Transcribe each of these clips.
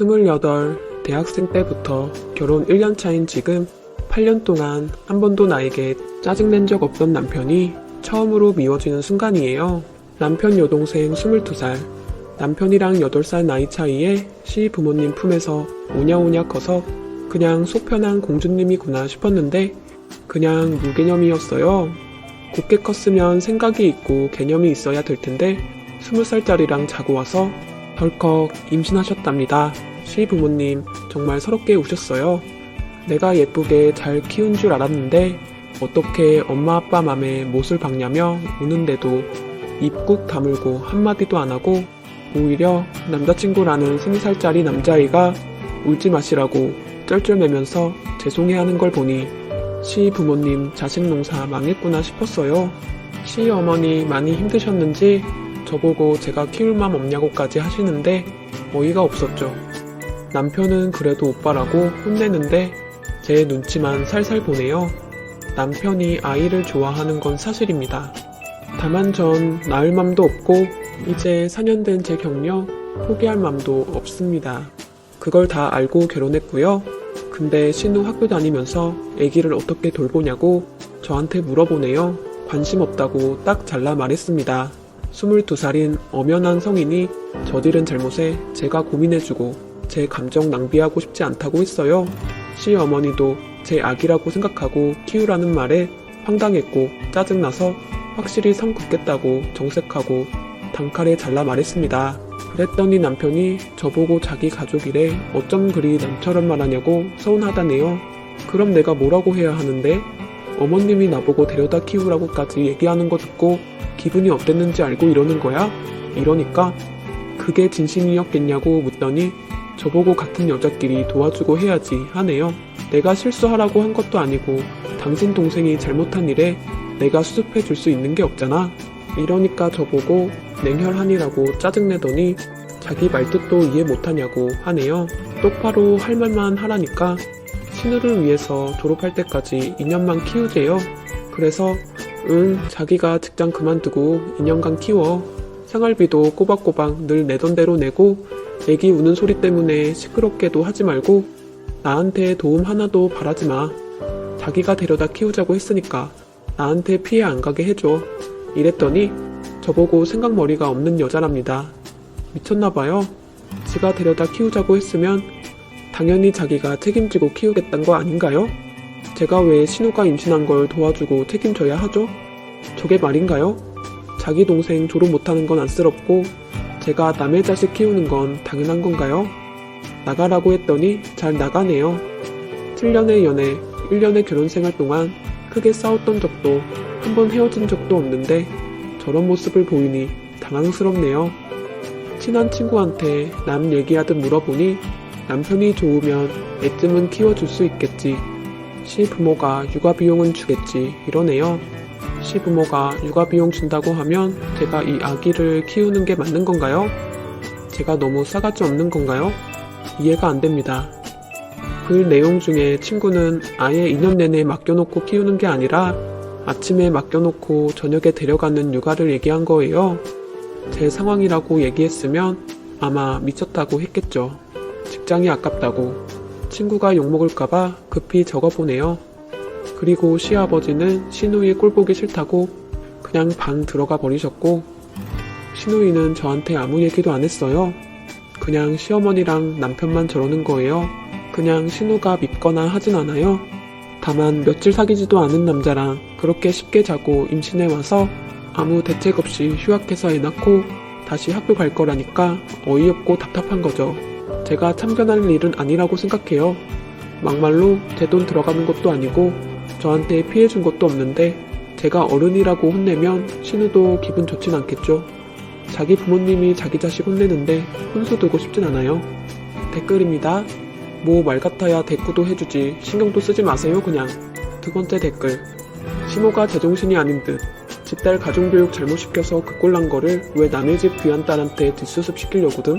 28 대학생 때부터 결혼 1년 차인 지금 8년 동안 한 번도 나에게 짜증낸 적 없던 남편이 처음으로 미워지는 순간이에요. 남편 여동생 22살. 남편이랑 8살 나이 차이에 시 부모님 품에서 오냐오냐 커서 그냥 속편한 공주님이구나 싶었는데 그냥 무개념이었어요. 곱게 컸으면 생각이 있고 개념이 있어야 될 텐데 20살짜리랑 자고 와서 덜컥 임신하셨답니다. 시 부모님 정말 서럽게 우셨어요. 내가 예쁘게 잘 키운 줄 알았는데 어떻게 엄마 아빠 맘에 못을 박냐며 우는데도 입꾹 다물고 한마디도 안 하고 오히려 남자친구라는 20살짜리 남자아이가 울지 마시라고 쩔쩔매면서 죄송해하는 걸 보니 시 부모님 자식 농사 망했구나 싶었어요. 시 어머니 많이 힘드셨는지 저보고 제가 키울 맘 없냐고까지 하시는데 어이가 없었죠. 남편은 그래도 오빠라고 혼내는데 제 눈치만 살살 보네요. 남편이 아이를 좋아하는 건 사실입니다. 다만 전 낳을 맘도 없고 이제 4년 된 제 격려 포기할 맘도 없습니다. 그걸 다 알고 결혼했고요. 근데 신우 학교 다니면서 아기를 어떻게 돌보냐고 저한테 물어보네요. 관심 없다고 딱 잘라 말했습니다. 22살인 엄연한 성인이 저지른 잘못에 제가 고민해주고 제 감정 낭비하고 싶지 않다고 했어요. 시 어머니도 제 아기라고 생각하고 키우라는 말에 황당했고 짜증나서 확실히 성 긋겠다고 정색하고 단칼에 잘라 말했습니다. 그랬더니 남편이 저보고 자기 가족이래 어쩜 그리 남처럼 말하냐고 서운하다네요. 그럼 내가 뭐라고 해야 하는데? 어머님이 나보고 데려다 키우라고까지 얘기하는 거 듣고 기분이 어땠는지 알고 이러는 거야? 이러니까 그게 진심이었겠냐고 묻더니 저보고 같은 여자끼리 도와주고 해야지 하네요. 내가 실수하라고 한 것도 아니고 당신 동생이 잘못한 일에 내가 수습해 줄 수 있는 게 없잖아. 이러니까 저보고 냉혈한이라고 짜증내더니 자기 말뜻도 이해 못하냐고 하네요. 똑바로 할 말만 하라니까 신우를 위해서 졸업할 때까지 2년만 키우재요. 그래서 응 자기가 직장 그만두고 2년간 키워 생활비도 꼬박꼬박 늘 내던 대로 내고 애기 우는 소리 때문에 시끄럽게도 하지 말고 나한테 도움 하나도 바라지 마. 자기가 데려다 키우자고 했으니까 나한테 피해 안 가게 해줘. 이랬더니 저보고 생각머리가 없는 여자랍니다. 미쳤나봐요. 지가 데려다 키우자고 했으면 당연히 자기가 책임지고 키우겠다는 거 아닌가요? 제가 왜 신우가 임신한 걸 도와주고 책임져야 하죠? 저게 말인가요? 자기 동생 졸업 못하는 건 안쓰럽고 제가 남의 자식 키우는 건 당연한 건가요? 나가라고 했더니 잘 나가네요. 7년의 연애, 1년의 결혼 생활 동안 크게 싸웠던 적도 한 번 헤어진 적도 없는데 저런 모습을 보이니 당황스럽네요. 친한 친구한테 남 얘기하듯 물어보니 남편이 좋으면 애쯤은 키워줄 수 있겠지. 시 부모가 육아 비용은 주겠지. 이러네요. 시부모가 육아 비용 준다고 하면 제가 이 아기를 키우는 게 맞는 건가요? 제가 너무 싸가지 없는 건가요? 이해가 안 됩니다. 글 내용 중에 친구는 아예 2년 내내 맡겨놓고 키우는 게 아니라 아침에 맡겨놓고 저녁에 데려가는 육아를 얘기한 거예요. 제 상황이라고 얘기했으면 아마 미쳤다고 했겠죠. 직장이 아깝다고. 친구가 욕먹을까봐 급히 적어보네요. 그리고 시아버지는 신우이 꼴보기 싫다고 그냥 방 들어가 버리셨고 신우이는 저한테 아무 얘기도 안 했어요. 그냥 시어머니랑 남편만 저러는 거예요. 그냥 신우가 밉거나 하진 않아요. 다만 며칠 사귀지도 않은 남자랑 그렇게 쉽게 자고 임신해 와서 아무 대책 없이 휴학해서 애 낳고 다시 학교 갈 거라니까 어이없고 답답한 거죠. 제가 참견할 일은 아니라고 생각해요. 막말로 제 돈 들어가는 것도 아니고 저한테 피해 준 것도 없는데 제가 어른이라고 혼내면 신우도 기분 좋진 않겠죠. 자기 부모님이 자기 자식 혼내는데 혼수 두고 싶진 않아요. 댓글입니다. 뭐 말 같아야 대꾸도 해주지 신경도 쓰지 마세요 그냥. 두 번째 댓글. 시모가 제정신이 아닌 듯. 집딸 가정교육 잘못 시켜서 그 꼴난 거를 왜 남의 집 귀한 딸한테 뒷수습 시키려고든?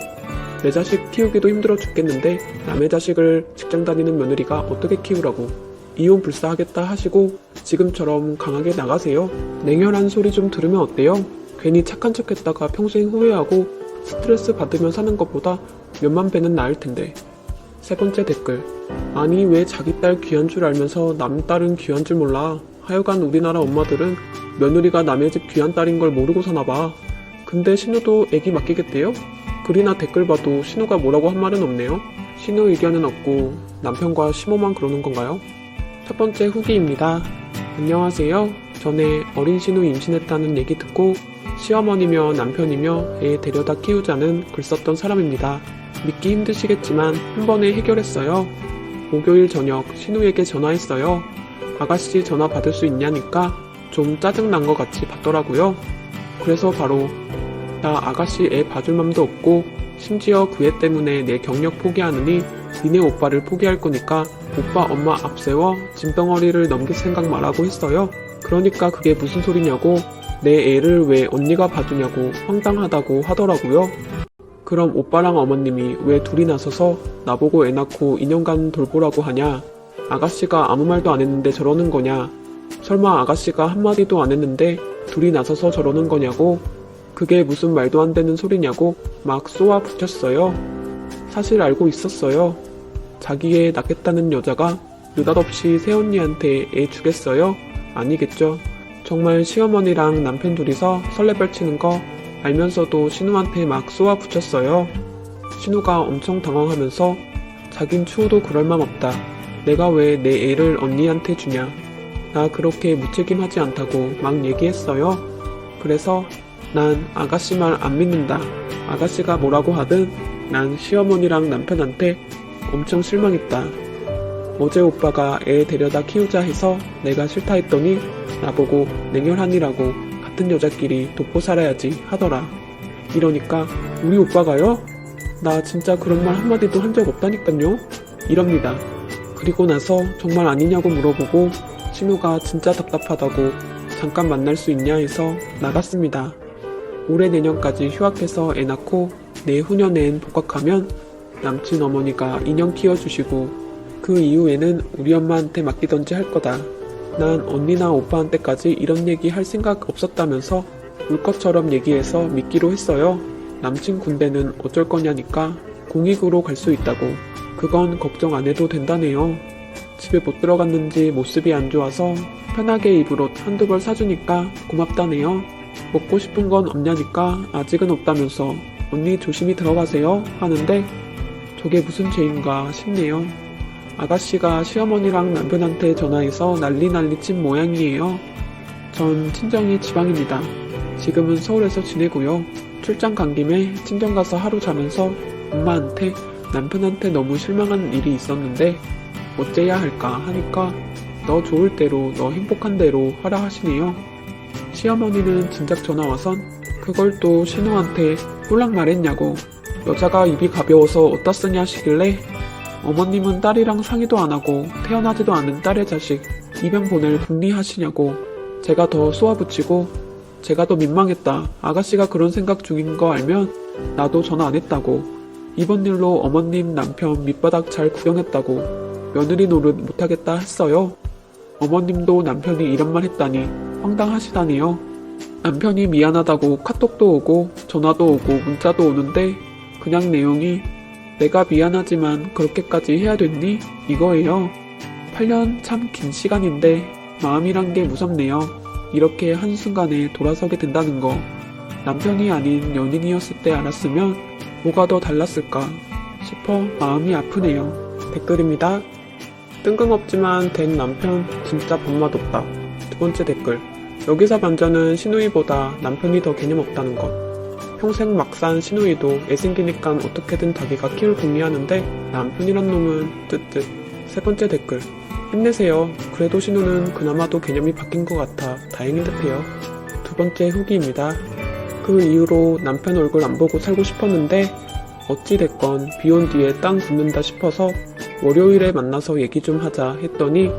내 자식 키우기도 힘들어 죽겠는데 남의 자식을 직장 다니는 며느리가 어떻게 키우라고. 이혼 불사하겠다 하시고 지금처럼 강하게 나가세요. 냉혈한 소리 좀 들으면 어때요? 괜히 착한 척 했다가 평생 후회하고 스트레스 받으며 사는 것보다 몇만 배는 나을 텐데. 세 번째 댓글. 아니, 왜 자기 딸 귀한 줄 알면서 남 딸은 귀한 줄 몰라. 하여간 우리나라 엄마들은 며느리가 남의 집 귀한 딸인 걸 모르고 사나 봐. 근데 신우도 애기 맡기겠대요? 글이나 댓글 봐도 신우가 뭐라고 한 말은 없네요. 신우 의견은 없고 남편과 심호만 그러는 건가요? 첫 번째 후기입니다. 안녕하세요. 전에 어린 신우 임신했다는 얘기 듣고 시어머니며 남편이며 애 데려다 키우자는 글 썼던 사람입니다. 믿기 힘드시겠지만 한 번에 해결했어요. 목요일 저녁 신우에게 전화했어요. 아가씨 전화 받을 수 있냐니까 좀 짜증난 것 같이 받더라고요. 그래서 바로 나 아가씨 애 봐줄 맘도 없고 심지어 그 애 때문에 내 경력 포기하느니 니네 오빠를 포기할 거니까 오빠 엄마 앞세워 짐덩어리를 넘길 생각 말라고 했어요. 그러니까 그게 무슨 소리냐고 내 애를 왜 언니가 봐주냐고 황당하다고 하더라고요. 그럼 오빠랑 어머님이 왜 둘이 나서서 나보고 애 낳고 2년간 돌보라고 하냐? 아가씨가 아무 말도 안 했는데 저러는 거냐? 설마 아가씨가 한마디도 안 했는데 둘이 나서서 저러는 거냐고? 그게 무슨 말도 안 되는 소리냐고 막 쏘아 붙였어요. 사실 알고 있었어요. 자기 애 낳겠다는 여자가 느닷없이 새언니한테 애 주겠어요? 아니겠죠. 정말 시어머니랑 남편 둘이서 설레발 치는 거 알면서도 신우한테 막 쏘아 붙였어요. 신우가 엄청 당황하면서 자긴 추워도 그럴 맘 없다. 내가 왜 내 애를 언니한테 주냐. 나 그렇게 무책임하지 않다고 막 얘기했어요. 그래서 난 아가씨 말 안 믿는다. 아가씨가 뭐라고 하든 난 시어머니랑 남편한테 엄청 실망했다. 어제 오빠가 애 데려다 키우자 해서 내가 싫다 했더니 나보고 냉혈한이라고 같은 여자끼리 돕고 살아야지 하더라. 이러니까 우리 오빠가요? 나 진짜 그런 말 한마디도 한 적 없다니깐요? 이럽니다. 그리고 나서 정말 아니냐고 물어보고 신우가 진짜 답답하다고 잠깐 만날 수 있냐 해서 나갔습니다. 올해 내년까지 휴학해서 애 낳고 내후년엔 복학하면 남친 어머니가 인형 키워주시고 그 이후에는 우리 엄마한테 맡기던지 할 거다. 난 언니나 오빠한테까지 이런 얘기 할 생각 없었다면서 울 것처럼 얘기해서 믿기로 했어요. 남친 군대는 어쩔 거냐니까 공익으로 갈 수 있다고. 그건 걱정 안 해도 된다네요. 집에 못 들어갔는지 모습이 안 좋아서 편하게 옷 한두 벌 사주니까 고맙다네요. 먹고 싶은 건 없냐니까 아직은 없다면서 언니 조심히 들어가세요 하는데 저게 무슨 죄인가 싶네요. 아가씨가 시어머니랑 남편한테 전화해서 난리 난리 친 모양이에요. 전 친정이 지방입니다. 지금은 서울에서 지내고요. 출장 간 김에 친정 가서 하루 자면서 엄마한테 남편한테 너무 실망한 일이 있었는데 어째야 할까 하니까 너 좋을 대로 너 행복한 대로 하라 하시네요. 시어머니는 진작 전화 와선 그걸 또 신우한테 홀랑 말했냐고 여자가 입이 가벼워서 어디다 쓰냐 하시길래 어머님은 딸이랑 상의도 안 하고 태어나지도 않은 딸의 자식 입양 보낼 궁리하시냐고 제가 더 쏘아붙이고 제가 더 민망했다. 아가씨가 그런 생각 중인 거 알면 나도 전화 안 했다고 이번 일로 어머님 남편 밑바닥 잘 구경했다고 며느리 노릇 못하겠다 했어요. 어머님도 남편이 이런 말 했다니 황당하시다네요. 남편이 미안하다고 카톡도 오고 전화도 오고 문자도 오는데 그냥 내용이 내가 미안하지만 그렇게까지 해야 됐니? 이거예요. 8년 참 긴 시간인데 마음이란 게 무섭네요. 이렇게 한순간에 돌아서게 된다는 거. 남편이 아닌 연인이었을 때 알았으면 뭐가 더 달랐을까 싶어 마음이 아프네요. 댓글입니다. 뜬금없지만 된 남편 진짜 밥맛 없다. 두 번째 댓글. 여기서 반전은 신우이보다 남편이 더 개념 없다는 것. 평생 막산 신우이도 애 생기니까 어떻게든 자기가 키울 궁리하는데 남편이란 놈은 뜨뜻. 세 번째 댓글. 힘내세요. 그래도 신우는 그나마도 개념이 바뀐 것 같아 다행인 듯해요. 두 번째 후기입니다. 그 이후로 남편 얼굴 안 보고 살고 싶었는데 어찌됐건 비 온 뒤에 땅 굽는다 싶어서 월요일에 만나서 얘기 좀 하자 했더니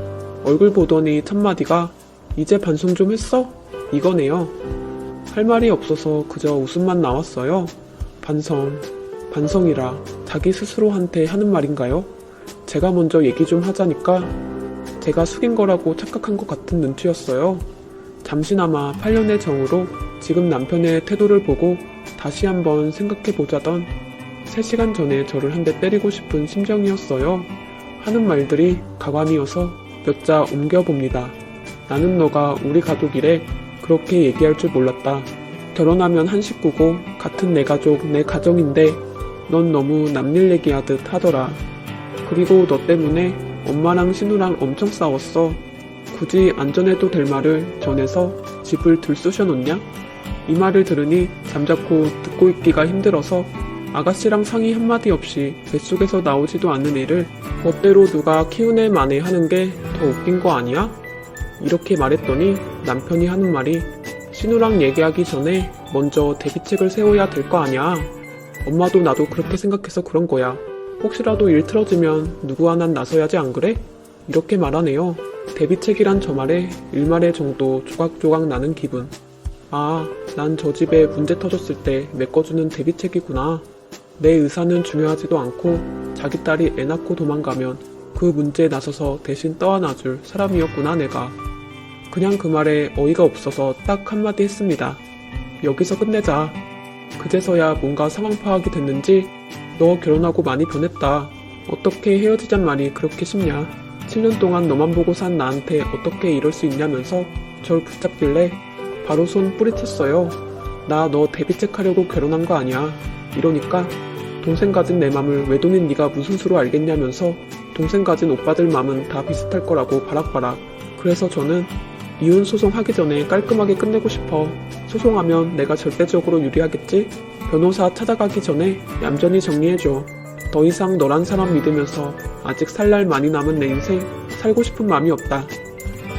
얼굴 보더니 첫마디가 이제 반성 좀 했어? 이거네요. 할 말이 없어서 그저 웃음만 나왔어요. 반성, 반성이라 자기 스스로한테 하는 말인가요? 제가 먼저 얘기 좀 하자니까 제가 숙인 거라고 착각한 것 같은 눈치였어요. 잠시나마 8년의 정으로 지금 남편의 태도를 보고 다시 한번 생각해 보자던 3시간 전에 저를 한 대 때리고 싶은 심정이었어요. 하는 말들이 가관이어서 몇 자 옮겨봅니다. 나는 너가 우리 가족이래. 그렇게 얘기할 줄 몰랐다. 결혼하면 한 식구고 같은 내 가족, 내 가정인데 넌 너무 남일 얘기하듯 하더라. 그리고 너 때문에 엄마랑 신우랑 엄청 싸웠어. 굳이 안 전해도 될 말을 전해서 집을 들쑤셔 놓냐? 이 말을 들으니 잠자코 듣고 있기가 힘들어서 아가씨랑 상의 한마디 없이 뱃속에서 나오지도 않는 애를 멋대로 누가 키우네 마네 하는 게 더 웃긴 거 아니야? 이렇게 말했더니 남편이 하는 말이 신우랑 얘기하기 전에 먼저 대비책을 세워야 될 거 아니야. 엄마도 나도 그렇게 생각해서 그런 거야. 혹시라도 일 틀어지면 누구 하나 나서야지 안 그래? 이렇게 말하네요. 대비책이란 저 말에 일말의 정도 조각조각 나는 기분. 아, 난 저 집에 문제 터졌을 때 메꿔주는 대비책이구나. 내 의사는 중요하지도 않고 자기 딸이 애 낳고 도망가면 그 문제에 나서서 대신 떠안아줄 사람이었구나 내가. 그냥 그 말에 어이가 없어서 딱 한마디 했습니다. 여기서 끝내자. 그제서야 뭔가 상황 파악이 됐는지 너 결혼하고 많이 변했다. 어떻게 헤어지잔 말이 그렇게 쉽냐. 7년 동안 너만 보고 산 나한테 어떻게 이럴 수 있냐면서 절 붙잡길래 바로 손 뿌리쳤어요. 나 너 데뷔책 하려고 결혼한 거 아니야. 이러니까 동생 가진 내 맘을 외동인 네가 무슨 수로 알겠냐면서 동생 가진 오빠들 맘은 다 비슷할 거라고 바락바락. 그래서 저는 이혼 소송 하기 전에 깔끔하게 끝내고 싶어. 소송하면 내가 절대적으로 유리하겠지? 변호사 찾아가기 전에 얌전히 정리해줘. 더 이상 너란 사람 믿으면서 아직 살 날 많이 남은 내 인생 살고 싶은 마음이 없다.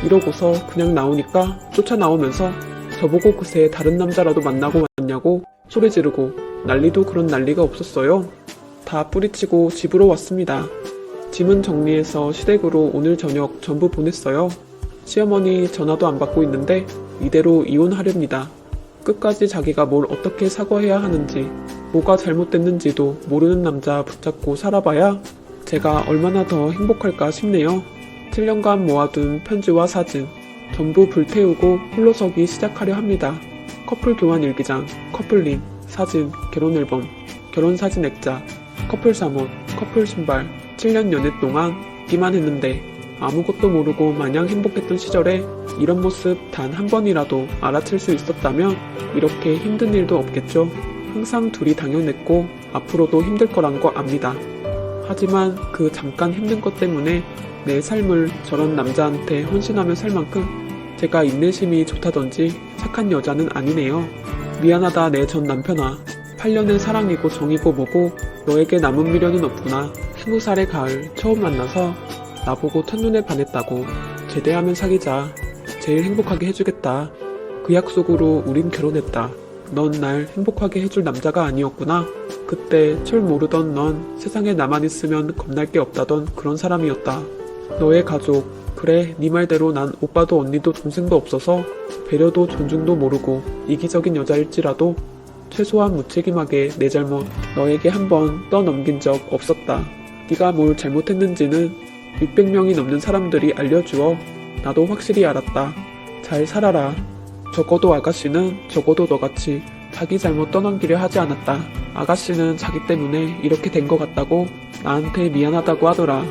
이러고서 그냥 나오니까 쫓아 나오면서 저보고 그새 다른 남자라도 만나고 왔냐고 소리 지르고 난리도 그런 난리가 없었어요. 다 뿌리치고 집으로 왔습니다. 짐은 정리해서 시댁으로 오늘 저녁 전부 보냈어요. 시어머니 전화도 안 받고 있는데 이대로 이혼하렵니다. 끝까지 자기가 뭘 어떻게 사과해야 하는지, 뭐가 잘못됐는지도 모르는 남자 붙잡고 살아봐야 제가 얼마나 더 행복할까 싶네요. 7년간 모아둔 편지와 사진, 전부 불태우고 홀로서기 시작하려 합니다. 커플 교환 일기장, 커플링, 사진, 결혼 앨범, 결혼 사진 액자, 커플 잠옷, 커플 신발, 7년 연애 동안 기만 했는데 아무것도 모르고 마냥 행복했던 시절에 이런 모습 단 한 번이라도 알아챌 수 있었다면 이렇게 힘든 일도 없겠죠. 항상 둘이 당연했고 앞으로도 힘들 거란 거 압니다. 하지만 그 잠깐 힘든 것 때문에 내 삶을 저런 남자한테 헌신하며 살 만큼 제가 인내심이 좋다던지 착한 여자는 아니네요. 미안하다 내 전 남편아. 8년의 사랑이고 정이고 뭐고 너에게 남은 미련은 없구나. 20살의 가을 처음 만나서 나보고 첫눈에 반했다고. 제대하면 사귀자. 제일 행복하게 해주겠다. 그 약속으로 우린 결혼했다. 넌 날 행복하게 해줄 남자가 아니었구나. 그때 철 모르던 넌 세상에 나만 있으면 겁날 게 없다던 그런 사람이었다. 너의 가족, 그래 네 말대로 난 오빠도 언니도 동생도 없어서 배려도 존중도 모르고 이기적인 여자일지라도 최소한 무책임하게 내 잘못 너에게 한번 떠넘긴 적 없었다. 네가 뭘 잘못했는지는 600명이 넘는 사람들이 알려주어 나도 확실히 알았다. 잘 살아라. 적어도 아가씨는 적어도 너같이 자기 잘못 떠넘기려 하지 않았다. 아가씨는 자기 때문에 이렇게 된 것 같다고 나한테 미안하다고 하더라.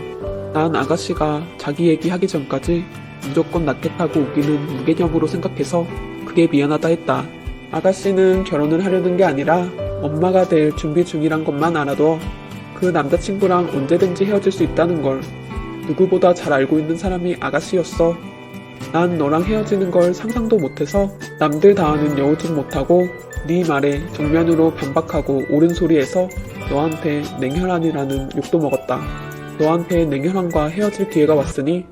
난 아가씨가 자기 얘기하기 전까지 무조건 낫겠다고 우기는 무개념으로 생각해서 그게 미안하다 했다. 아가씨는 결혼을 하려는 게 아니라 엄마가 될 준비 중이란 것만 알아도 그 남자친구랑 언제든지 헤어질 수 있다는 걸 누구보다 잘 알고 있는 사람이 아가씨였어. 난 너랑 헤어지는 걸 상상도 못해서 남들 다 아는 여우짓 못하고 네 말에 정면으로 반박하고 옳은 소리해서 너한테 냉혈한이라는 욕도 먹었다. 너한테 냉혈한과 헤어질 기회가 왔으니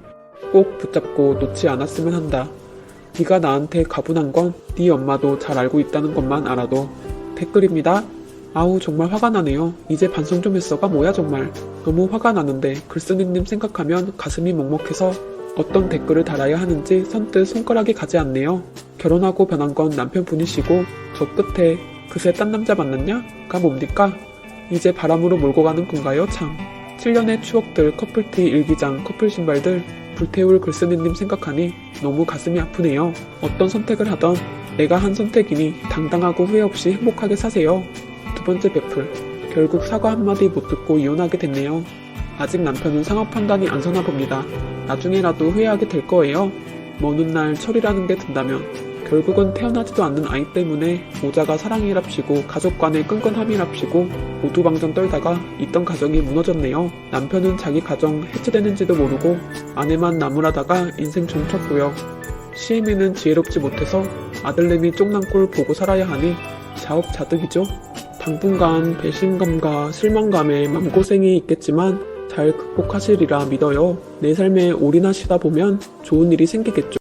꼭 붙잡고 놓지 않았으면 한다. 네가 나한테 가분한 건 네 엄마도 잘 알고 있다는 것만 알아도 댓글입니다. 아우 정말 화가 나네요. 이제 반성 좀 했어가 뭐야 정말. 너무 화가 나는데 글쓰는님 생각하면 가슴이 먹먹해서 어떤 댓글을 달아야 하는지 선뜻 손가락이 가지 않네요. 결혼하고 변한 건 남편분이시고 저 끝에 그새 딴 남자 만났냐?가 뭡니까? 이제 바람으로 몰고 가는 건가요 참. 7년의 추억들 커플티 일기장 커플 신발들 불태울 글쓰는님 생각하니 너무 가슴이 아프네요. 어떤 선택을 하던 내가 한 선택이니 당당하고 후회 없이 행복하게 사세요. 두 번째 베풀 결국 사과 한마디 못 듣고 이혼하게 됐네요. 아직 남편은 상업 판단이 안 서나 봅니다. 나중에라도 후회하게 될 거예요. 먼 훗날 철이라는 게 든다면 결국은 태어나지도 않는 아이 때문에 모자가 사랑이랍시고 가족 간의 끈끈함이랍시고 모두방정 떨다가 있던 가정이 무너졌네요. 남편은 자기 가정 해체되는지도 모르고 아내만 나무라다가 인생 종쳤고요. 시애미는 지혜롭지 못해서 아들내미 쪽난 꼴 보고 살아야 하니 자업자득이죠. 당분간 배신감과 실망감에 맘고생이 있겠지만 잘 극복하시리라 믿어요. 내 삶에 올인하시다 보면 좋은 일이 생기겠죠.